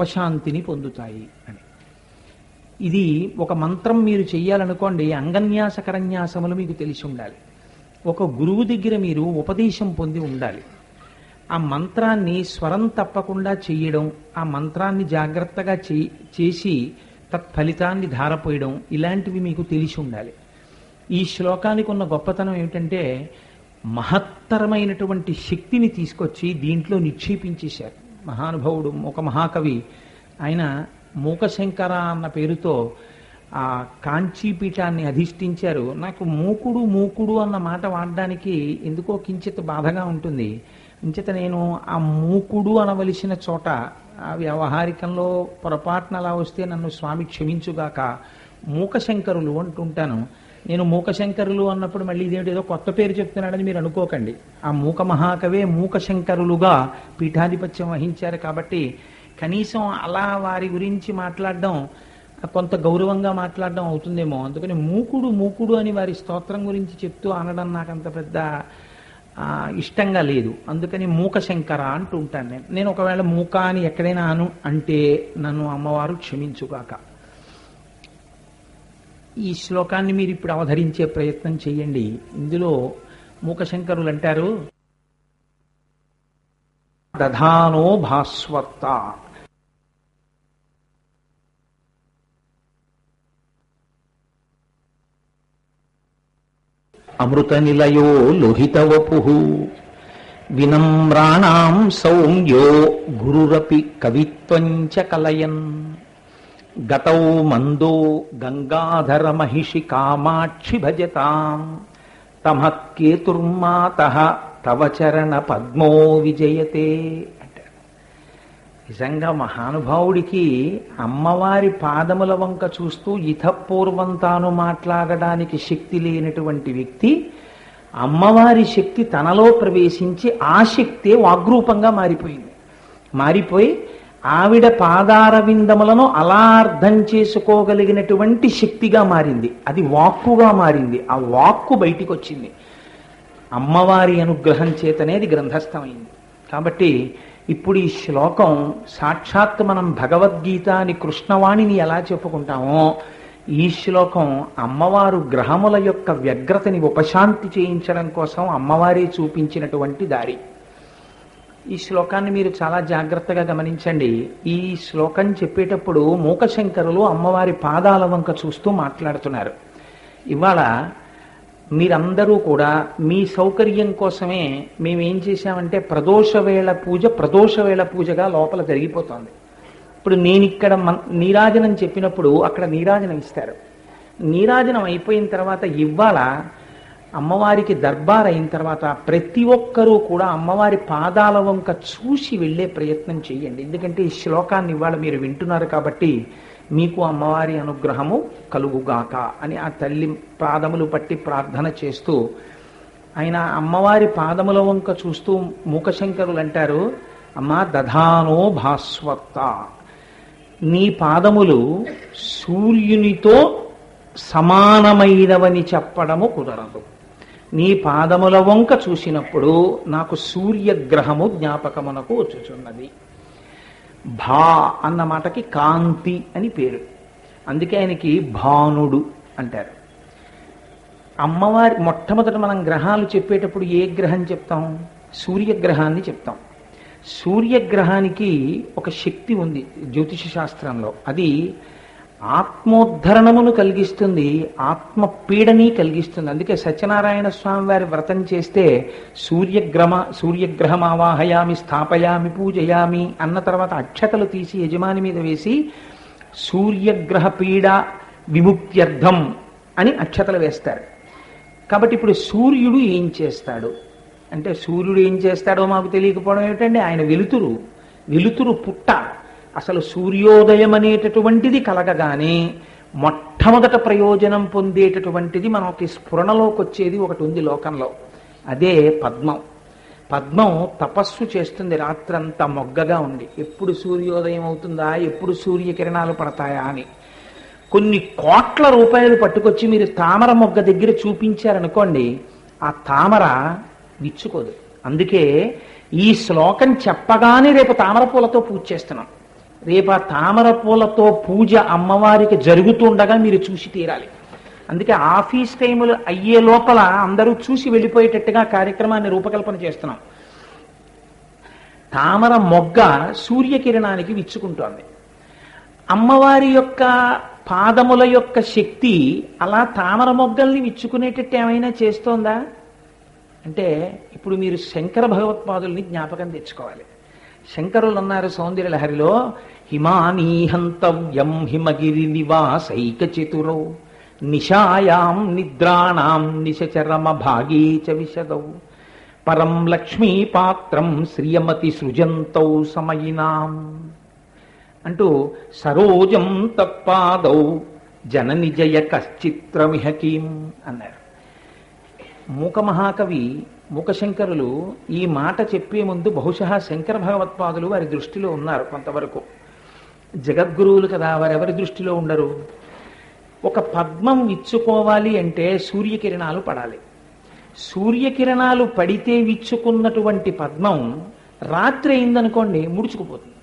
ఉపశాంతిని పొందుతాయి అని. ఇది ఒక మంత్రం మీరు చెయ్యాలనుకోండి అంగన్యాస కరన్యాసములు మీకు తెలిసి ఉండాలి. ఒక గురువు దగ్గర మీరు ఉపదేశం పొంది ఉండాలి. ఆ మంత్రాన్ని స్వరం తప్పకుండా చేయడం ఆ మంత్రాన్ని జాగ్రత్తగా చే- చేసి తత్ఫలితాన్ని ధారపోయడం ఇలాంటివి మీకు తెలిసి ఉండాలి. ఈ శ్లోకానికి ఉన్న గొప్పతనం ఏమిటంటే మహత్తరమైనటువంటి శక్తిని తీసుకొచ్చి దీంట్లో నిక్షేపించేశారు. మహానుభావుడు ఒక మహాకవి. ఆయన మూకశంకర అన్న పేరుతో ఆ కాంచీపీఠాన్ని అధిష్ఠించారు. నాకు మూకుడు మూకుడు అన్న మాట వాడడానికి ఎందుకో కించిత్ బాధగా ఉంటుంది. ఇంచేత నేను ఆ మూకుడు అనవలసిన చోట ఆ వ్యవహారికంలో పొరపాటున అలా వస్తే నన్ను స్వామి క్షమించుగాక మూకశంకరులు అంటుంటాను. నేను మూకశంకరులు అన్నప్పుడు మళ్ళీ ఇదేమిటి? ఏదో కొత్త పేరు చెప్తున్నాడని మీరు అనుకోకండి. ఆ మూక మహాకవే మూకశంకరులుగా పీఠాధిపత్యం వహించారు కాబట్టి కనీసం అలా వారి గురించి మాట్లాడడం కొంత గౌరవంగా మాట్లాడడం అవుతుందేమో. అందుకని మూకుడు మూకుడు అని వారి స్తోత్రం గురించి చెప్తూ అనడం నాకు అంత పెద్ద ఇష్టంగా లేదు. అందుకని మూకశంకర అంటూ ఉంటాను నేను. నేను ఒకవేళ మూక అని ఎక్కడైనా అను అంటే నన్ను అమ్మవారు క్షమించుగాక. ఈ శ్లోకాన్ని మీరు ఇప్పుడు అవధరించే ప్రయత్నం చేయండి. ఇందులో మూకశంకరులు అంటారు దధానో భాస్వత్త అమృత నిలయో లోహితవపు వినమ్రాణాం సౌమ్యో గురురపి కవిత్వం చ కలయన్. గతౌ మందో గంగాధర మహిషి కామాక్షి భజతాం. తమ కేతుర్మాత తవ చరణ పద్మో విజయతే అంటారు. నిజంగా మహానుభావుడికి అమ్మవారి పాదముల వంక చూస్తూ ఇతపూర్వం తాను మాట్లాడడానికి శక్తి లేనటువంటి వ్యక్తి అమ్మవారి శక్తి తనలో ప్రవేశించి ఆ శక్తే వాగ్రూపంగా మారిపోయింది. మారిపోయి ఆవిడ పాదారవిందములను అలా అర్థం చేసుకోగలిగినటువంటి శక్తిగా మారింది. అది వాక్కుగా మారింది. ఆ వాక్కు బయటికి వచ్చింది అమ్మవారి అనుగ్రహం చేతనేది గ్రంథస్థమైంది. కాబట్టి ఇప్పుడు ఈ శ్లోకం సాక్షాత్ మనం భగవద్గీత అని కృష్ణవాణిని ఎలా చెప్పుకుంటామో ఈ శ్లోకం అమ్మవారు గ్రహముల యొక్క వ్యగ్రతని ఉపశాంతి చేయించడం కోసం అమ్మవారే చూపించినటువంటి దారి. ఈ శ్లోకాన్ని మీరు చాలా జాగ్రత్తగా గమనించండి. ఈ శ్లోకం చెప్పేటప్పుడు మూకశంకరులు అమ్మవారి పాదాల వంక చూస్తూ మాట్లాడుతున్నారు. ఇవాళ మీరందరూ కూడా మీ సౌకర్యం కోసమే మేము ఏం చేశామంటే ప్రదోషవేళ పూజ ప్రదోషవేళ పూజగా లోపల జరిగిపోతుంది. ఇప్పుడు నేను ఇక్కడ మన్- నీరాజనం చెప్పినప్పుడు అక్కడ నీరాజనం ఇస్తారు. నీరాజనం అయిపోయిన తర్వాత ఇవాళ అమ్మవారికి దర్బార్ అయిన తర్వాత ప్రతి ఒక్కరూ కూడా అమ్మవారి పాదాల వంక చూసి వెళ్ళే ప్రయత్నం చేయండి. ఎందుకంటే ఈ శ్లోకాన్ని ఇవాళ మీరు వింటున్నారు కాబట్టి మీకు అమ్మవారి అనుగ్రహము కలుగుగాక అని ఆ తల్లి పాదములు పట్టి ప్రార్థన చేస్తూ ఆయన అమ్మవారి పాదముల వంక చూస్తూ మూకశంకరులు అంటారు అమ్మా దధానో భాస్వత్త. నీ పాదములు సూర్యునితో సమానమైనవని చెప్పడము కుదరదు. నీ పాదముల వంక చూసినప్పుడు నాకు సూర్యగ్రహము జ్ఞాపకమునకు వచ్చుచున్నది. భా అన్న మాటకి కాంతి అని పేరు. అందుకే ఆయనకి భానుడు అంటారు. అమ్మవారి మొట్టమొదట మనం గ్రహాలు చెప్పేటప్పుడు ఏ గ్రహం చెప్తాం? సూర్యగ్రహాన్ని చెప్తాం. సూర్యగ్రహానికి ఒక శక్తి ఉంది జ్యోతిష శాస్త్రంలో. అది ఆత్మోద్ధరణమును కలిగిస్తుంది ఆత్మ పీడని కలిగిస్తుంది. అందుకే సత్యనారాయణ స్వామి వారి వ్రతం చేస్తే సూర్యగ్రమ సూర్యగ్రహం ఆవాహయామి స్థాపయామి పూజయామి అన్న తర్వాత అక్షతలు తీసి యజమాని మీద వేసి సూర్యగ్రహ పీడ విముక్త్యర్థం అని అక్షతలు వేస్తారు. కాబట్టి ఇప్పుడు సూర్యుడు ఏం చేస్తాడు? అంటే సూర్యుడు ఏం చేస్తాడో మాకు తెలియకపోవడం ఏమిటండి? ఆయన వెలుతురు వెలుతురు పుట్ట. అసలు సూర్యోదయం అనేటటువంటిది కలగగానే మొట్టమొదట ప్రయోజనం పొందేటటువంటిది మనకి స్ఫురణలోకి వచ్చేది ఒకటి ఉంది లోకంలో. అదే పద్మం. పద్మం తపస్సు చేస్తుంది రాత్రంతా మొగ్గగా ఉండి. ఎప్పుడు సూర్యోదయం అవుతుందా? ఎప్పుడు సూర్యకిరణాలు పడతాయా అని. కొన్ని కోట్ల రూపాయలు పట్టుకొచ్చి మీరు తామర మొగ్గ దగ్గర చూపించారనుకోండి ఆ తామర విచ్చుకోదు. అందుకే ఈ శ్లోకం చెప్పగానే రేపు తామర పూలతో పూజ చేస్తున్నాం. రేపు ఆ తామర పూలతో పూజ అమ్మవారికి జరుగుతుండగా మీరు చూసి తీరాలి. అందుకే ఆఫీస్ టైములు అయ్యే లోపల అందరూ చూసి వెళ్ళిపోయేటట్టుగా కార్యక్రమాన్ని రూపకల్పన చేస్తున్నాం. తామర మొగ్గ సూర్యకిరణానికి విచ్చుకుంటోంది. అమ్మవారి యొక్క పాదముల యొక్క శక్తి అలా తామర మొగ్గల్ని విచ్చుకునేటట్టు ఏమైనా చేస్తోందా? అంటే ఇప్పుడు మీరు శంకర భగవత్పాదుల్ని జ్ఞాపకం తెచ్చుకోవాలి. శంకరులు అన్నారు సౌందర్య లహరిలో హిమానీహంతవ్యం హిమగిరి నివాసైక చతురౌ నిశాయాం నిద్రాణాం నిశచరమ భాగే చ విశదౌ పరం లక్ష్మీపాత్రం శ్రియమతి సృజంతౌ సమయినాం. అంటూ సరోజం తప్పాదౌ జనని జయ కశ్చిత్రమిహకీం అన్నారు. మూక మహాకవి మూకశంకరులు ఈ మాట చెప్పే ముందు బహుశా శంకర భగవత్పాదులు వారి దృష్టిలో ఉన్నారు కొంతవరకు. జగద్గురువులు కదా వారెవరి దృష్టిలో ఉండరు? ఒక పద్మం విచ్చుకోవాలి అంటే సూర్యకిరణాలు పడాలి. సూర్యకిరణాలు పడితే విచ్చుకున్నటువంటి పద్మం రాత్రి అయిందనుకోండి ముడుచుకుపోతుంది.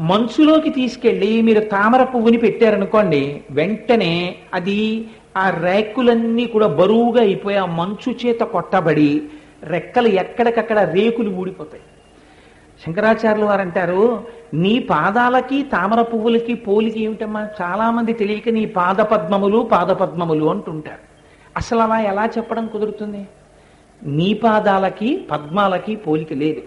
మంచులోకి తీసుకెళ్ళి మీరు తామర పువ్వుని పెట్టారనుకోండి వెంటనే అది ఆ రేకులన్నీ కూడా బరువుగా అయిపోయి ఆ మంచు చేత కొట్టబడి రెక్కలు ఎక్కడికక్కడ రేకులు ఊడిపోతాయి. శంకరాచార్యులు వారు అంటారు నీ పాదాలకి తామర పువ్వులకి పోలికి ఏమిటమ్మా? చాలామంది తెలియక నీ పాద పద్మములు పాద పద్మములు అంటుంటారు. అసలు అలా ఎలా చెప్పడం కుదురుతుంది? నీ పాదాలకి పద్మాలకి పోలిక లేదు.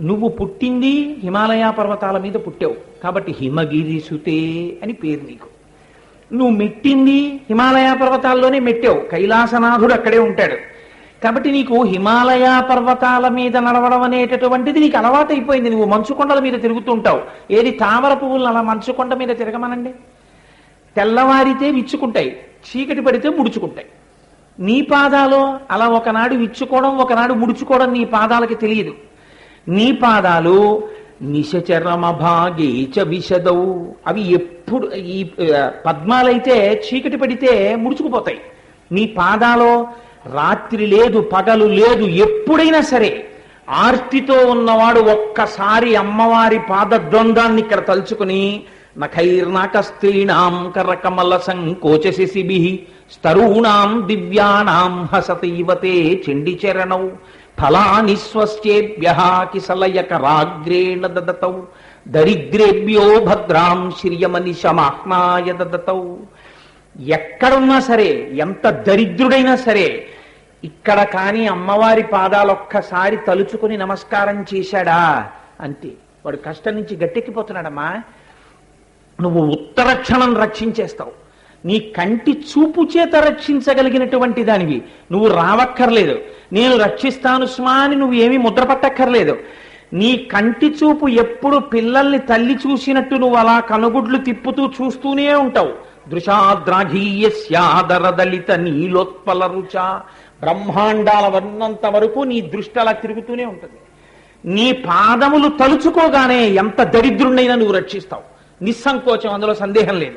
నువ్వు పుట్టింది హిమాలయ పర్వతాల మీద పుట్టావు. కాబట్టి హిమగిరి సుతే అని పేరు నీకు. నువ్వు మెట్టింది హిమాలయ పర్వతాల్లోనే మెట్టావు. కైలాసనాథుడు అక్కడే ఉంటాడు. కాబట్టి నీకు హిమాలయ పర్వతాల మీద నడవడం అనేటటువంటిది నీకు అలవాటైపోయింది. నువ్వు మంచుకొండల మీద తిరుగుతుంటావు. ఏది తామర పువ్వులను అలా మంచుకొండ మీద తిరగమనండి? తెల్లవారితే విచ్చుకుంటాయి. చీకటి పడితే ముడుచుకుంటాయి. నీ పాదాలు అలా ఒకనాడు విచ్చుకోవడం ఒకనాడు ముడుచుకోవడం నీ పాదాలకి తెలియదు. నీ పాదాలు నిశచరమభాగే చ విశదౌ. అవి ఎప్పుడు ఈ పద్మాలైతే చీకటి పడితే ముడుచుకుపోతాయి. నీ పాదాలో రాత్రి లేదు పగలు లేదు ఎప్పుడైనా సరే ఆర్తితో ఉన్నవాడు ఒక్కసారి అమ్మవారి పాదద్వంద్వాన్ని ఇక్కడ తలుచుకుని నఖైర్నాకస్త్రీణాం కరకమల సంకోచ శిశిభి స్తరూణాం దివ్యానాం హసతైవతే చండిచరణౌ. ఫలాని స్వస్యేభ్య కిసలయకరాగ్రేణ దదతౌ. దరిద్రేభ్యో భద్రాం శ్రియమని శమాహ్నాయ దదతౌ. ఎక్కడున్నా సరే ఎంత దరిద్రుడైనా సరే ఇక్కడ కానీ అమ్మవారి పాదాలు ఒక్కసారి తలుచుకుని నమస్కారం చేశాడా అంతే వాడు కష్టం నుంచి గట్టెక్కిపోతున్నాడమ్మా. నువ్వు ఉత్తర క్షణం రక్షించేస్తావు. నీ కంటి చూపు చేత రక్షించగలిగినటువంటి దానివి. నువ్వు రావక్కర్లేదు. నేను రక్షిస్తాను స్మా అని నువ్వు ఏమీ ముద్రపట్టక్కర్లేదు నీ కంటి చూపు ఎప్పుడు పిల్లల్ని తల్లి చూసినట్టు నువ్వు అలా కనుగుడ్లు తిప్పుతూ చూస్తూనే ఉంటావు. దృశాద్రాఘీయస్యాదరదలిత నీలోత్పల రుచ బ్రహ్మాండాల వర్ణంత వరకు నీ దృష్టి అలా తిరుగుతూనే ఉంటుంది. నీ పాదములు తలుచుకోగానే ఎంత దరిద్రుణ్ణైనా నువ్వు రక్షిస్తావు. నిస్సంకోచం అందులో సందేహం లేదు.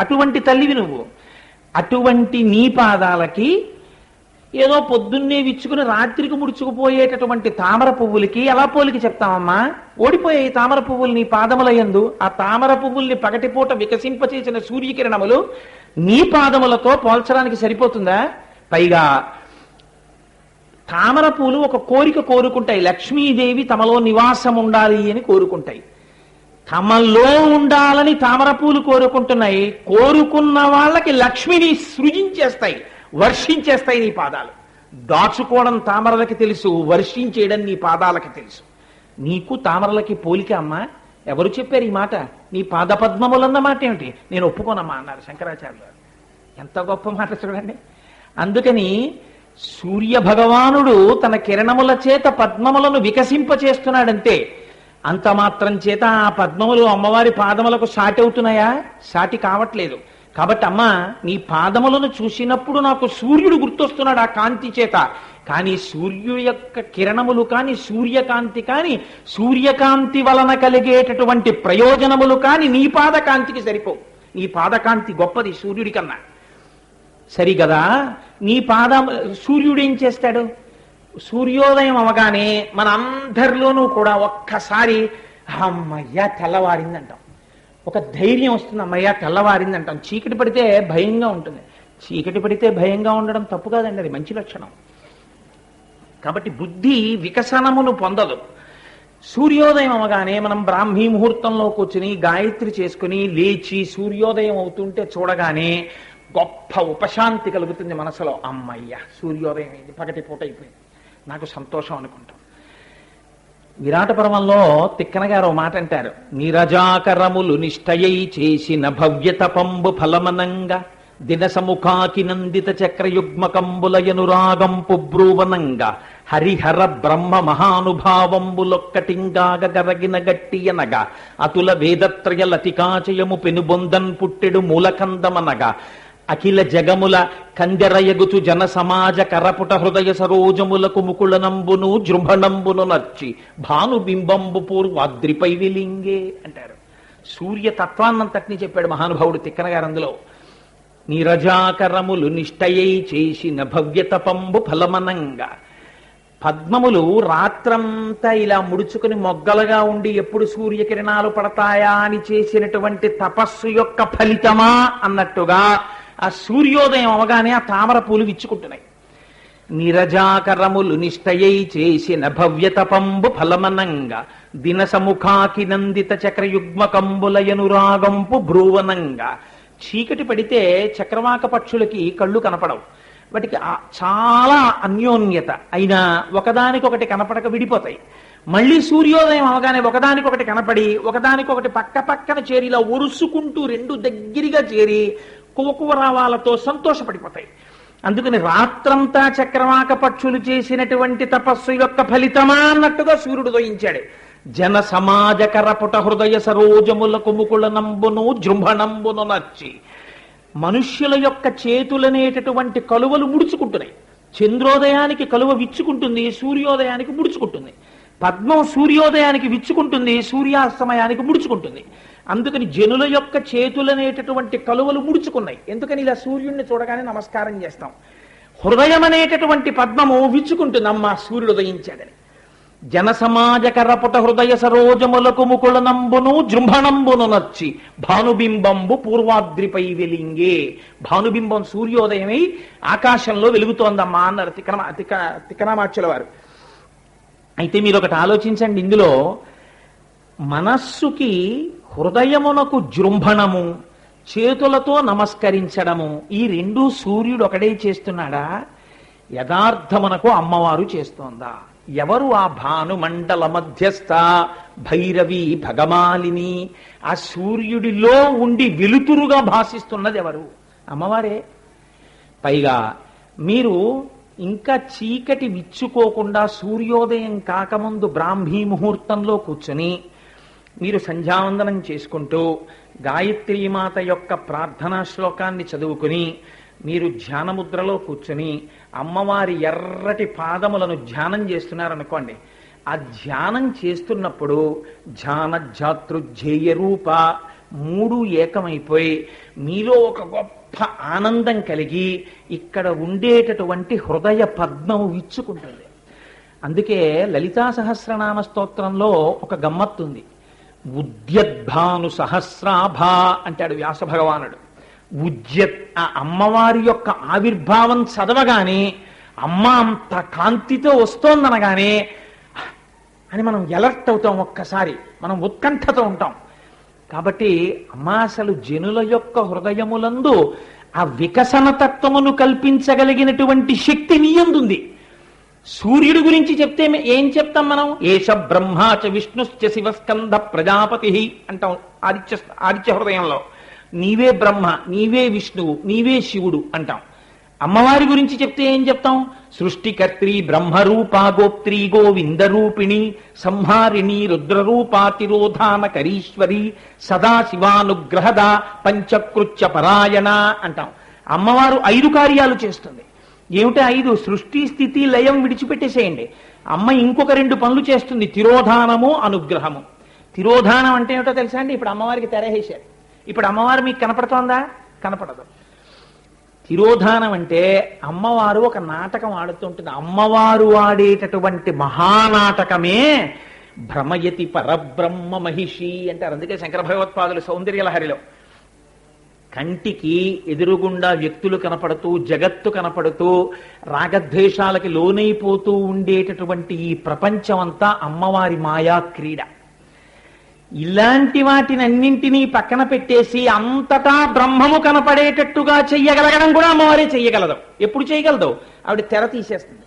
అటువంటి తల్లివి నువ్వు. అటువంటి నీ పాదాలకి ఏదో పొద్దున్నే విచ్చుకుని రాత్రికి ముడుచుకుపోయేటటువంటి తామర పువ్వులకి ఎలా పోలికి చెప్తామమ్మా ఓడిపోయాయి తామర పువ్వులు నీ పాదములయందు ఆ తామర పువ్వుల్ని పగటిపూట వికసింపచేసిన సూర్యకిరణములు నీ పాదములతో పోల్చడానికి సరిపోతుందా? పైగా తామర పూలు ఒక కోరిక కోరుకుంటాయి. లక్ష్మీదేవి తమలో నివాసం ఉండాలి అని కోరుకుంటాయి. తమలో ఉండాలని తామర పూలు కోరుకుంటున్నాయి. కోరుకున్న వాళ్ళకి లక్ష్మిని సృజించేస్తాయి. వర్షించేస్తాయి నీ పాదాలు. దాచుకోవడం తామరలకి తెలుసు వర్షించేయడం నీ పాదాలకి తెలుసు. నీకు తామరలకి పోలిక అమ్మా ఎవరు చెప్పారు ఈ మాట? నీ పాదపద్మములన్న మాట ఏమిటి? నేను ఒప్పుకోనమ్మా అన్నారు శంకరాచార్యులు ఎంత గొప్ప మాట చూడండి. అందుకని సూర్య భగవానుడు తన కిరణముల చేత పద్మములను వికసింపచేస్తున్నాడంతే. అంత మాత్రం చేత ఆ పద్మములు అమ్మవారి పాదములకు సాటి అవుతున్నాయా? సాటి కావట్లేదు. కాబట్టి అమ్మ నీ పాదములను చూసినప్పుడు నాకు సూర్యుడు గుర్తొస్తున్నాడు ఆ కాంతి చేత. కానీ సూర్యుడు యొక్క కిరణములు కాని సూర్యకాంతి కాని సూర్యకాంతి వలన కలిగేటటువంటి ప్రయోజనములు కాని నీ పాదకాంతికి సరిపో నీ పాదకాంతి గొప్పది సూర్యుడి కన్నా సరిగదా? నీ పాదం సూర్యుడు ఏం చేస్తాడు? సూర్యోదయం అవగానే మన అందరిలోనూ కూడా ఒక్కసారి అమ్మయ్యా తెల్లవారిందంటాం. ఒక ధైర్యం వస్తుంది. అమ్మయ్యా తెల్లవారింది అంటాం చీకటి పడితే భయంగా ఉంటుంది. చీకటి పడితే భయంగా ఉండడం తప్పు కాదండి అది మంచి లక్షణం. కాబట్టి బుద్ధి వికసనమును పొందదు. సూర్యోదయం అవగానే మనం బ్రాహ్మీ ముహూర్తంలో కూర్చుని గాయత్రి చేసుకుని లేచి సూర్యోదయం అవుతుంటే చూడగానే గొప్ప ఉపశాంతి కలుగుతుంది మనసులో. అమ్మయ్య సూర్యోదయం అయింది పగటి పూట అయిపోయింది. నాకు సంతోషం అనుకుంటాం. విరాట పర్వంలో తిక్కన గారు మాట అంటారు. నిరజాకరములు నిష్టయై చేసిన భవ్యతపంబు ఫలమనంగా దినసముఖాకి నందిత చక్రయుగ్మకంబులయనురాగంపు బ్రూవనంగా హరిహర బ్రహ్మ మహానుభావంబులొక్కటింగాగ గరగిన గట్టియనగా అతుల వేదత్రయ లతికాచయము పెనుబొందన్ పుట్టెడు మూలకందమనగా అఖిల జగముల కందెరయగుచు జన సమాజ కరపుట హృదయ సరోజములకు ముకుళనంబును జృంభణంబును నర్చి భానుబింబంబు పూర్వాద్రిపై విలింగే అంటారు. సూర్య తత్వాన్నంతటిని చెప్పాడు మహానుభావుడు తిక్కన గారు అందులో. నిరజాకరములు నిష్టయై చేసిన భవ్యతపంబు ఫలమనంగా. పద్మములు రాత్రంతా ఇలా ముడుచుకుని మొగ్గలుగా ఉండి ఎప్పుడు సూర్యకిరణాలు పడతాయా అని చేసినటువంటి తపస్సు యొక్క ఫలితమా అన్నట్టుగా ఆ సూర్యోదయం అవగానే ఆ తామర పూలు విచ్చుకుంటున్నాయి. నిరజాకరములు నిష్టయై చేసిన భవ్యతపంబు ఫలమనంగా దినసముఖాకి నందిత చక్రయుగ్మకంబులయనురాగంపు భ్రువనంగా. చీకటి పడితే చక్రవాక పక్షులకి కళ్ళు కనపడవు. వాటికి చాలా అన్యోన్యత. అయినా ఒకదానికొకటి కనపడక విడిపోతాయి. మళ్ళీ సూర్యోదయం అవగానే ఒకదానికొకటి కనపడి ఒకదానికొకటి పక్క పక్కన చేరి ఇలా ఒరుసుకుంటూ రెండు దగ్గరగా చేరి కోకువరావాలతో సంతోషపడిపోతాయి. అందుకని రాత్రంతా చక్రవాక పక్షులు చేసినటువంటి తపస్సు యొక్క ఫలితమా అన్నట్టుగా సూర్యుడు దోయించాడు జన సమాజ కరపుట హృదయ సరోజములకు ముకుళ నంబును జృంభణంబును నచ్చి మనుష్యుల యొక్క చేతులనేటటువంటి కలువలు ముడుచుకుంటున్నాయి. చంద్రోదయానికి కలువ విచ్చుకుంటుంది సూర్యోదయానికి ముడుచుకుంటుంది. పద్మం సూర్యోదయానికి విచ్చుకుంటుంది సూర్యాస్తమయానికి ముడుచుకుంటుంది. అందుకని జనుల యొక్క చేతులనేటటువంటి కలువలు ముడుచుకున్నాయి. ఎందుకని ఇలా సూర్యుడిని చూడగానే నమస్కారం చేస్తాం. హృదయం అనేటటువంటి పద్మము విచ్చుకుంటుందమ్మ సూర్యుడు ఉదయించాడని. జన సమాజ కరపుట హృదయ సరోజములకు ముకుళనంబును జృంభణంబును నచ్చి భానుబింబంబు పూర్వాద్రిపై వెలింగే. భానుబింబం సూర్యోదయమై ఆకాశంలో వెలుగుతోందమ్మా అన్నారు తిక్కన తిక్క తిక్కనామాచ్యుల వారు అయితే మీరు ఒకటి ఆలోచించండి ఇందులో మనస్సుకి హృదయమునకు జృంభణము చేతులతో నమస్కరించడము ఈ రెండు సూర్యుడు ఒకడే చేస్తున్నాడా? యథార్థమునకు అమ్మవారు చేస్తోందా? ఎవరు ఆ భానుమండల మధ్యస్థ భైరవి భగమాలిని? ఆ సూర్యుడిలో ఉండి వెలుతురుగా భాషిస్తున్నది ఎవరు? అమ్మవారే. పైగా మీరు ఇంకా చీకటి విచ్చుకోకుండా సూర్యోదయం కాకముందు బ్రాహ్మీ ముహూర్తంలో కూర్చొని మీరు సంధ్యావందనం చేసుకుంటూ గాయత్రీమాత యొక్క ప్రార్థనా శ్లోకాన్ని చదువుకుని మీరు ధ్యానముద్రలో కూర్చుని అమ్మవారి ఎర్రటి పాదములను ధ్యానం చేస్తున్నారనుకోండి. ఆ ధ్యానం చేస్తున్నప్పుడు ధ్యాన జాతృధ్యేయ రూప మూడు ఏకమైపోయి మీలో ఒక గొప్ప ఆనందం కలిగి ఇక్కడ ఉండేటటువంటి హృదయ పద్మము విచ్చుకుంటుంది. అందుకే లలితా సహస్రనామ స్తోత్రంలో ఒక గమ్మత్తుంది ఉద్యద్భాను సహస్రాభా అంటాడు వ్యాస భగవానుడు ఉద్యత్ ఆ అమ్మవారి యొక్క ఆవిర్భావం చదవగానే అమ్మ అంత కాంతితో వస్తోందనగానే అని మనం ఎలర్ట్ అవుతాం ఒక్కసారి. మనం ఉత్కంఠతో ఉంటాం. కాబట్టి అమ్మ అసలు జనుల యొక్క హృదయములందు ఆ వికసన తత్వమును కల్పించగలిగినటువంటి శక్తి నీయందుంది సూర్యుడి గురించి చెప్తే మే- ఏం చెప్తాం మనం? ఏష బ్రహ్మాచ విష్ణుశ్చ శివస్కంధ ప్రజాపతి అంటాం ఆదిత్య ఆదిత్య హృదయంలో. నీవే బ్రహ్మ నీవే విష్ణువు నీవే శివుడు అంటాం. అమ్మవారి గురించి చెప్తే ఏం చెప్తాం? సృష్టికర్త్రి బ్రహ్మరూపా గోప్త్రి గోవింద రూపిణి సంహారిణి రుద్రరూపాతిరోధాన కరీశ్వరి సదాశివానుగ్రహద పంచకృత్య పరాయణ అంటాం. అమ్మవారు ఐదు కార్యాలు చేస్తుంది. ఏమిటి ఐదు? సృష్టి స్థితి లయం విడిచిపెట్టేసేయండి. అమ్మ ఇంకొక రెండు పనులు చేస్తుంది. తిరోధానము అనుగ్రహము. తిరోధానం అంటే ఏమిటో తెలుసా అండి? ఇప్పుడు అమ్మవారికి తెరహేశారు ఇప్పుడు అమ్మవారు మీకు కనపడుతోందా? కనపడదు. తిరోధానం అంటే అమ్మవారు ఒక నాటకం ఆడుతుంటుంది. అమ్మవారు ఆడేటటువంటి మహానాటకమే భ్రమయతి పరబ్రహ్మ మహిషి అంటారు. అందుకే శంకర భగవత్పాదులు సౌందర్యలహరిలో. కంటికి ఎదురుగుండా వ్యక్తులు కనపడుతూ జగత్తు కనపడుతూ రాగద్వేషాలకి లోనైపోతూ ఉండేటటువంటి ఈ ప్రపంచమంతా అమ్మవారి మాయా క్రీడ. ఇలాంటి వాటిని అన్నింటినీ పక్కన పెట్టేసి అంతటా బ్రహ్మము కనపడేటట్టుగా చెయ్యగలగడం కూడా అమ్మవారే చెయ్యగలదు. ఎప్పుడు చేయగలదు ఆవిడ తెర తీసేస్తుంది.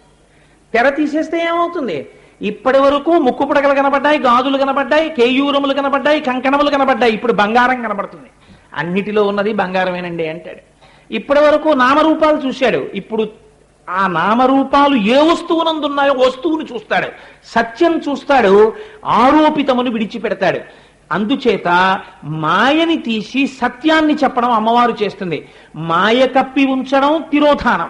తెర తీసేస్తే ఏమవుతుంది? ఇప్పటి వరకు ముక్కు పుడకలు కనబడ్డాయి గాజులు కనబడ్డాయి కేయూరములు కనబడ్డాయి కంకణములు కనబడ్డాయి ఇప్పుడు బంగారం కనబడుతుంది. అన్నిటిలో ఉన్నది బంగారమేనండి అంటాడు. ఇప్పటి వరకు నామరూపాలు చూశాడు. ఇప్పుడు ఆ నామరూపాలు ఏ వస్తువునందున్నాయో వస్తువును చూస్తాడు. సత్యం చూస్తాడు. ఆరోపితమును విడిచిపెడతాడు. అందుచేత మాయని తీసి సత్యాన్ని చెప్పడం అమ్మవారు చేస్తుంది. మాయ కప్పి ఉంచడం తిరోధానం.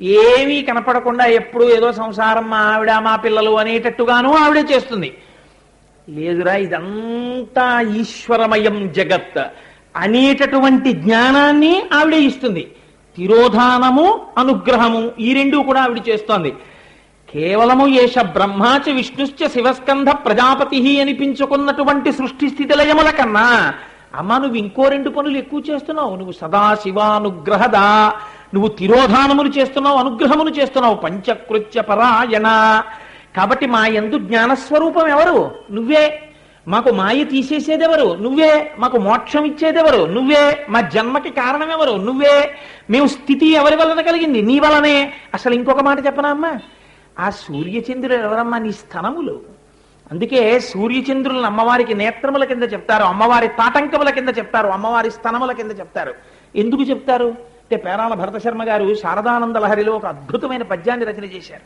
ఏమీ కనపడకుండా ఎప్పుడు ఏదో సంసారం మా ఆవిడ మా పిల్లలు అనేటట్టుగాను ఆవిడే చేస్తుంది. లేదురా ఇదంతా ఈశ్వరమయం జగత్. అనేటటువంటి జ్ఞానాన్ని ఆవిడే ఇస్తుంది. తిరోధానము అనుగ్రహము ఈ రెండు కూడా ఆవిడ చేస్తోంది. కేవలము ఏష బ్రహ్మాచ విష్ణుశ్చ శివస్కంధ ప్రజాపతి అనిపించుకున్నటువంటి సృష్టి స్థితి లయముల కన్నా అమ్మ నువ్వు ఇంకో రెండు పనులు ఎక్కువ చేస్తున్నావు. నువ్వు సదా శివానుగ్రహదా నువ్వు తిరోధానములు చేస్తున్నావు అనుగ్రహములు చేస్తున్నావు. పంచకృత్య పరాయణ. కాబట్టి మా ఎందు జ్ఞానస్వరూపం ఎవరు? నువ్వే. మాకు మాయ తీసేసేదెవరు? నువ్వే. మాకు మోక్షం ఇచ్చేదెవరు? నువ్వే. మా జన్మకి కారణం ఎవరు నువ్వే. మేము స్థితి ఎవరి వలన కలిగింది? నీ వలనే. అసలు ఇంకొక మాట చెప్పనా అమ్మా? ఆ సూర్యచంద్రులు ఎవరమ్మా నీ స్థనములు అందుకే సూర్యచంద్రులను అమ్మవారికి నేత్రముల కింద చెప్తారు. అమ్మవారి తాటంకముల కింద చెప్తారు. అమ్మవారి స్థనముల కింద చెప్తారు. ఎందుకు చెప్తారు? అంటే పేరాల భరత శర్మ గారు శారదానంద లహరిలో ఒక అద్భుతమైన పద్యాన్ని రచన చేశారు.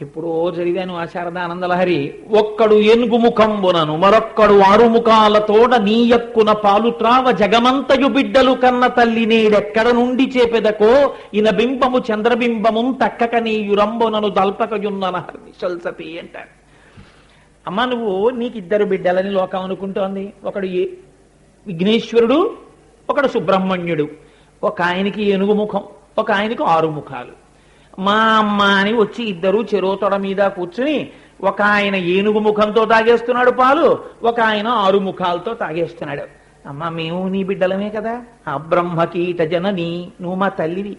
ఎప్పుడో చదివాను ఆ శారదానంద లహరి ఒక్కడు ఏనుగు ముఖంబునను మరొక్కడు ఆరుముఖాలతోడ నీయక్కున పాలు త్రావ జగమంతయు బిడ్డలు కన్న తల్లి నేడెక్కడ నుండి చేపెదకో ఇన బింబము చంద్రబింబము తక్కక నీయురంబునను దల్పకయున్న సల్సతి అంటారు అమ్మ నువ్వు నీకు ఇద్దరు బిడ్డలని లోకం అనుకుంటోంది. ఒకడు ఏ విఘ్నేశ్వరుడు ఒకడు సుబ్రహ్మణ్యుడు. ఒక ఆయనకి ఏనుగు ముఖం ఒక ఆయనకు ఆరు ముఖాలు మా అమ్మ అని వచ్చి ఇద్దరు చెరోతొడ మీద కూర్చుని ఒక ఆయన ఏనుగు ముఖంతో తాగేస్తున్నాడు పాలు ఒక ఆయన ఆరు ముఖాలతో తాగేస్తున్నాడు. అమ్మ మేము నీ బిడ్డలమే కదా. ఆ బ్రహ్మకీట జనని నువ్వు మా తల్లివి.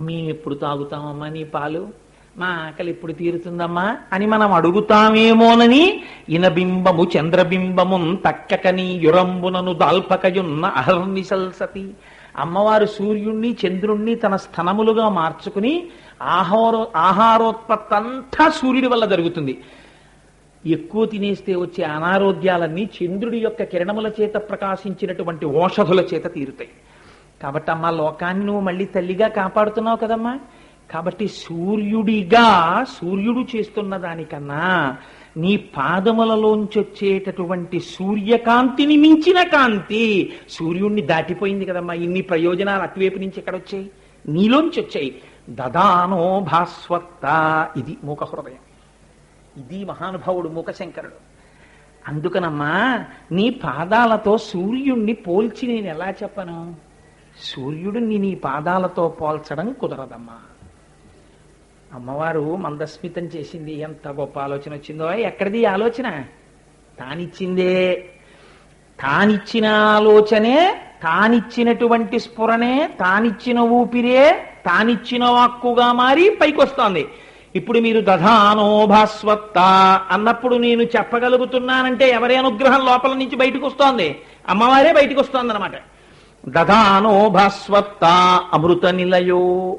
మేము ఎప్పుడు తాగుతామమ్మా నీ పాలు? మా ఆకలి ఎప్పుడు తీరుతుందమ్మా అని మనం అడుగుతామేమోనని ఇనబింబము చంద్రబింబము తక్కకని యురంబునను దాల్పకయున్న అహర్నిశల్సతి అమ్మవారు సూర్యుణ్ణి చంద్రుణ్ణి తన స్థనములుగా మార్చుకుని ఆహారో ఆహారోత్పత్తి అంతా సూర్యుడి వల్ల జరుగుతుంది. ఎక్కువ తినేస్తే వచ్చే అనారోగ్యాలన్నీ చంద్రుడి యొక్క కిరణముల చేత ప్రకాశించినటువంటి ఓషధుల చేత తీరుతాయి. కాబట్టి అమ్మ లోకాన్ని నువ్వు మళ్ళీ తల్లిగా కాపాడుతున్నావు కదమ్మా. కాబట్టి సూర్యుడిగా సూర్యుడు చేస్తున్న దానికన్నా నీ పాదములలోంచి వచ్చేటటువంటి సూర్యకాంతిని మించిన కాంతి సూర్యుణ్ణి దాటిపోయింది కదమ్మా. ఇన్ని ప్రయోజనాలు అటువైపు నుంచి ఎక్కడ వచ్చాయి నీలోంచి వచ్చాయి. దదానో భాస్వత్త. ఇది మూక హృదయం ఇది మహానుభావుడు మూకశంకరుడు. అందుకనమ్మా నీ పాదాలతో సూర్యుణ్ణి పోల్చి నేను ఎలా చెప్పను? సూర్యుడిని నీ పాదాలతో పోల్చడం కుదరదమ్మా. అమ్మవారు మందస్మితం చేసింది. ఎంత గొప్ప ఆలోచన వచ్చిందో. ఎక్కడిది ఆలోచన? తానిచ్చిందే. తానిచ్చిన ఆలోచనే తానిచ్చినటువంటి స్ఫురణే తానిచ్చిన ఊపిరే తానిచ్చిన వాక్కుగా మారి పైకొస్తోంది. ఇప్పుడు మీరు దధానో భాస్వత్త అన్నప్పుడు నేను చెప్పగలుగుతున్నానంటే ఎవరి అనుగ్రహం లోపల నుంచి బయటకు వస్తోంది అమ్మవారే బయటకు వస్తోంది అనమాట దధానో భాస్వత్త అమృత నిలయో.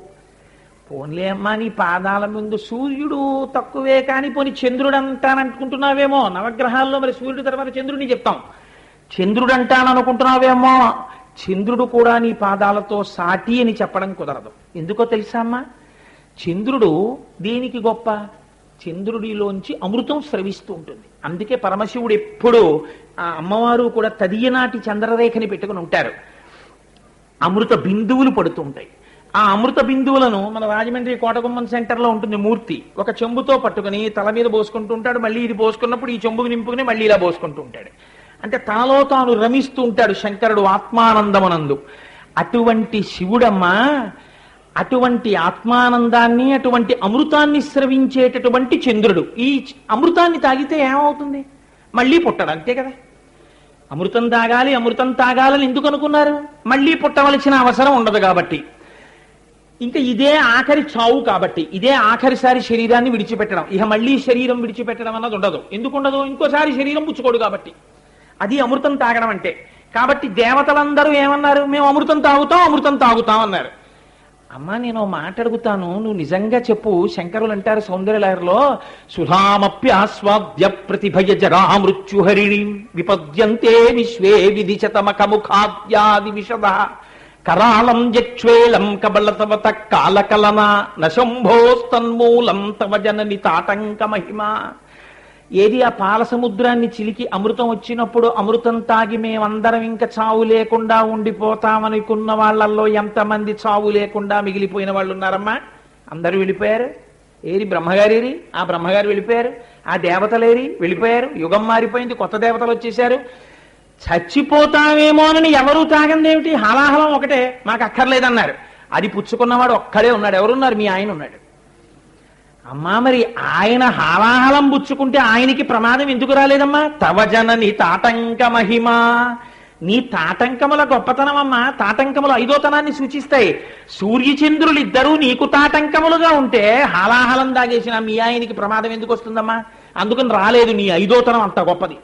పోన్లే అమ్మా నీ పాదాల ముందు సూర్యుడు తక్కువే కానీ పోని చంద్రుడు అంటాననుకుంటున్నావేమో నవగ్రహాల్లో మరి సూర్యుడు తర్వాత చంద్రుడిని చెప్తాం. చంద్రుడు అంటాననుకుంటున్నావేమో చంద్రుడు కూడా నీ పాదాలతో సాటి అని చెప్పడం కుదరదు. ఎందుకో తెలుసా అమ్మా? చంద్రుడు దేనికి గొప్ప? చంద్రుడిలోంచి అమృతం స్రవిస్తూ ఉంటుంది. అందుకే పరమశివుడు ఎప్పుడూ ఆ అమ్మవారు కూడా తదియనాటి చంద్రరేఖని పెట్టుకుని ఉంటారు. అమృత బిందువులు పడుతూ ఉంటాయి. ఆ అమృత బిందువులను మన రాజమండ్రి కోటగుమ్మం సెంటర్లో ఉంటుంది మూర్తి. ఒక చెంబుతో పట్టుకుని తల మీద పోసుకుంటూ ఉంటాడు మళ్ళీ ఇది పోసుకున్నప్పుడు ఈ చెంబుకు నింపుకుని మళ్ళీ ఇలా పోసుకుంటూ ఉంటాడు. అంటే తనలో తాను రమిస్తూ ఉంటాడు శంకరుడు ఆత్మానందమనందు. అటువంటి శివుడమ్మ అటువంటి ఆత్మానందాన్ని అటువంటి అమృతాన్ని స్రవించేటటువంటి చంద్రుడు. ఈ అమృతాన్ని తాగితే ఏమవుతుంది? మళ్ళీ పుట్టడు అంతే కదా? అమృతం తాగాలి అమృతం తాగాలని ఎందుకు అనుకున్నారు? మళ్ళీ పుట్టవలసిన అవసరం ఉండదు కాబట్టి. ఇంకా ఇదే ఆఖరి చావు కాబట్టి ఇదే ఆఖరిసారి శరీరాన్ని విడిచిపెట్టడం. ఇక మళ్ళీ శరీరం విడిచిపెట్టడం అన్నది ఉండదు. ఎందుకు ఉండదు ఇంకోసారి శరీరం పుచ్చుకోడు కాబట్టి. అది అమృతం తాగడం అంటే. కాబట్టి దేవతలందరూ ఏమన్నారు? మేము అమృతం తాగుతాం అమృతం తాగుతాం అన్నారు. అమ్మా నేను మాట అడుగుతాను. నువ్వు నిజంగా చెప్పు. శంకరులు అంటారు సౌందర్యలహరిలో సుధామప్యాస్వాద్య ప్రతిభయ జరా మృత్యుహరిణి విపద్యంతే విశ్వే విధిశతమఖముఖాద్యాది విషద కరాళం యక్ష్వేలం కబలతవత కాలకలన నశంభోస్తన్మూలం తవ జనని తాటంక మహిమ. ఏది ఆ పాల సముద్రాన్ని చిలికి అమృతం వచ్చినప్పుడు అమృతం తాగి మేమందరం ఇంకా చావు లేకుండా ఉండిపోతామనుకున్న వాళ్ళల్లో ఎంతమంది చావు లేకుండా మిగిలిపోయిన వాళ్ళు ఉన్నారమ్మా అందరూ వెళ్ళిపోయారు? ఏరి బ్రహ్మగారేరి? ఆ బ్రహ్మగారు వెళ్ళిపోయారు? ఆ దేవతలేరి వెళ్ళిపోయారు? యుగం మారిపోయింది కొత్త దేవతలు వచ్చేసారు చచ్చిపోతామేమోనని ఎవరూ తాగందేమిటి హలాహలం ఒకటే. మాకు అక్కర్లేదన్నారు. అది పుచ్చుకున్నవాడు ఒక్కడే ఉన్నాడు. ఎవరున్నారు? మీ ఆయన ఉన్నాడు. అమ్మా మరి ఆయన హాలాహలం పుచ్చుకుంటే ఆయనకి ప్రమాదం ఎందుకు రాలేదమ్మా? తవజన నీ తాటంక మహిమ. నీ తాటంకముల గొప్పతనం అమ్మా. తాటంకములు ఐదోతనాన్ని సూచిస్తాయి. సూర్యచంద్రులు ఇద్దరూ నీకు తాటంకములుగా ఉంటే హాలాహలం దాగేసిన మీ ఆయనకి ప్రమాదం ఎందుకు వస్తుందమ్మా? అందుకని రాలేదు. నీ ఐదోతనం అంత గొప్పది.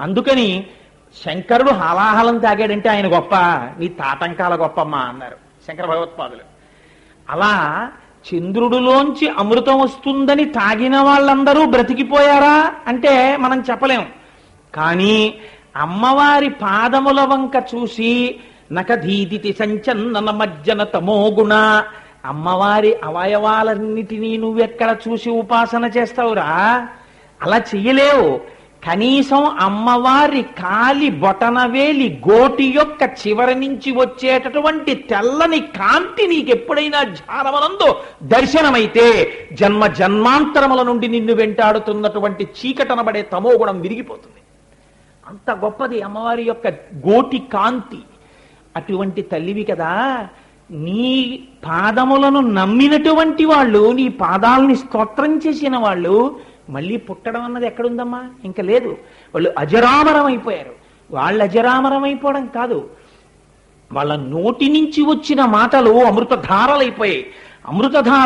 అందుకని శంకరుడు హాలాహలం తాగాడంటే ఆయన గొప్ప నీ తాటంకాల గొప్పమ్మా అన్నారు. శంకర భగవత్పాదులు. అలా చంద్రుడిలోంచి అమృతం వస్తుందని తాగిన వాళ్ళందరూ బ్రతికిపోయారా అంటే మనం చెప్పలేం. కానీ అమ్మవారి పాదముల వంక చూసి నకధీదితి సంచన్నన మజ్జన తమోగుణ అమ్మవారి అవయవాలన్నిటినీ నువ్వెక్కడ చూసి ఉపాసన చేస్తావురా? అలా చెయ్యలేవు. కనీసం అమ్మవారి కాలి బొటనవేలి గోటి యొక్క చివరి నుంచి వచ్చేటటువంటి తెల్లని కాంతి నీకు ఎప్పుడైనా ధ్యానమనందో దర్శనమైతే జన్మ జన్మాంతరముల నుండి నిన్ను వెంటాడుతున్నటువంటి చీకటనబడే తమోగుణం విరిగిపోతుంది. అంత గొప్పది అమ్మవారి యొక్క గోటి కాంతి. అటువంటి తల్లివి కదా నీ పాదములను నమ్మినటువంటి వాళ్ళు నీ పాదాలని స్తోత్రం చేసిన వాళ్ళు మళ్ళీ పుట్టడం అన్నది ఎక్కడుందమ్మా? ఇంకా లేదు. వాళ్ళు అజరామరం అయిపోయారు వాళ్ళు అజరామరం అయిపోవడం కాదు. వాళ్ళ నోటి నుంచి వచ్చిన మాటలు అమృతధారలైపోయాయి. అమృతధార